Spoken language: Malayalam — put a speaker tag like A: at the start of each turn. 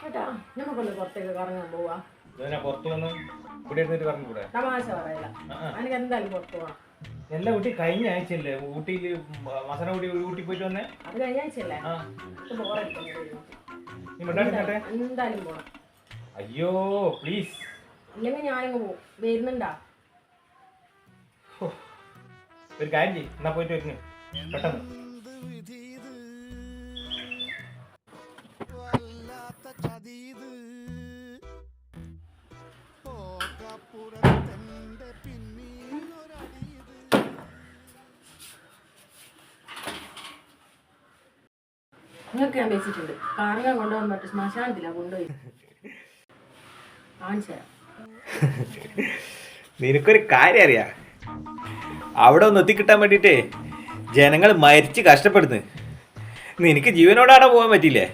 A: കേട്ടാ നമുക്കൊന്ന് പുറത്തേക്ക് കറങ്ങാൻ പോവാ.
B: പുറത്തു വന്ന് ഇവിടെ ഇരുന്നിട്ട് പറഞ്ഞുകൂടെ
A: തമാശ പറയില്ല.
B: ആ, ആ.
A: എനിക്ക് എന്തായാലും പുറത്ത് പോവാം
B: എല്ലാ ഊട്ടി കഴിഞ്ഞ ആഴ്ചയല്ലേ? ഊട്ടിയിൽ മസന ഊട്ടി ഊട്ടി പോയിട്ട് വന്നേ?
A: അത് കഴിഞ്ഞ ആഴ്ചയല്ലേ? എന്തായാലും പോണം.
B: അയ്യോ പ്ലീസ്
A: ഇല്ലെങ്കിൽ ഞാനിങ്ങ് പോവും. വരുന്നുണ്ടാ?
B: ഒരു കാര്യം ചെയ്യ്. എന്നാ പോയിട്ട് വരുന്നു. പെട്ടെന്ന്.
C: ഓക്കപ്പുറത്തെന്റെ പിന്നീടൊരടിയത്
A: നിങ്ങൾക്ക് ഞാൻ വെച്ചിട്ടുണ്ട് കൊണ്ടുപോകാൻ പറ്റും ശ്മശാനത്തിലാണ് കൊണ്ടുപോയി. കാണിച്ചു തരാം.
B: നിനക്കൊരു കാര്യം അറിയാ. അവിടെ ഒന്ന് എത്തിക്കിട്ടാൻ വേണ്ടിട്ടേ ജനങ്ങൾ മരിച്ച് കഷ്ടപ്പെടുന്നു. നിനക്ക് ജീവനോടാടെ പോകാൻ പറ്റില്ലേ.